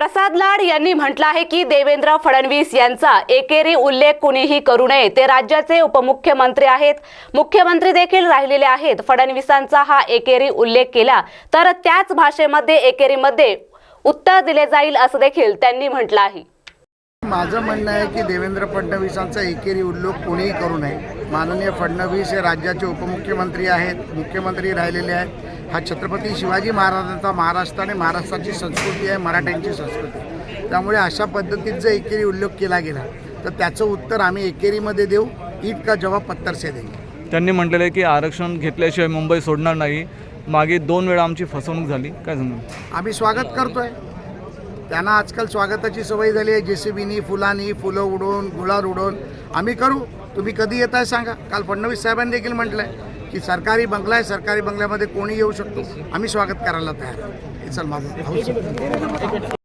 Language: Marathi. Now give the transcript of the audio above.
प्रसाद लाड यांनी म्हटलं आहे की देवेंद्र फडणवीस यांचा एकेरी उल्लेख कुणीही करू नये. ते राज्याचे उपमुख्यमंत्री आहेत. मुख्यमंत्री देखील राहिलेले आहेत. फडणवीसांचा हा एकेरी उल्लेख केला तर त्याच भाषेमध्ये एकेरीमध्ये उत्तर दिले जाईल असं देखील त्यांनी म्हटलं आहे. माझं म्हणणं आहे की देवेंद्र फडणवीसांचा एकेरी उल्लेख कोणीही करू नये. माननीय फडणवीस हे राज्याचे उपमुख्यमंत्री आहेत. मुख्यमंत्री राहिलेले आहेत. हा छत्रपती शिवाजी महाराजांचा महाराष्ट्र आणि महाराष्ट्राची संस्कृती आहे मराठ्यांची संस्कृती त्यामुळे अशा पद्धतीत जर एकेरी उल्लेख केला गेला तर त्याचं उत्तर आम्ही एकेरीमध्ये देऊ ईद का जवाब पत्तर से देंगे त्यांनी म्हटलेलं आहे की आरक्षण घेतल्याशिवाय मुंबई सोडणार नाही. मागे दोन वेळा आमची फसवणूक झाली. काय सांगू? आम्ही स्वागत करतोय. त्यांना आजकाल स्वागताची सवय झाली आहे. जे सी बीनी फुलांनी फुलं उडवून गुळार उडवून. आम्ही करू. तुम्ही कधी येत आहे सांगा. काल फडणवीस साहेबांनी देखील म्हटलं आहे की सरकारी बंगला आहे सरकारी बंगल्यामध्ये कोणी येऊ शकतो? आम्ही स्वागत करायला तयार आहे हे चल माझं.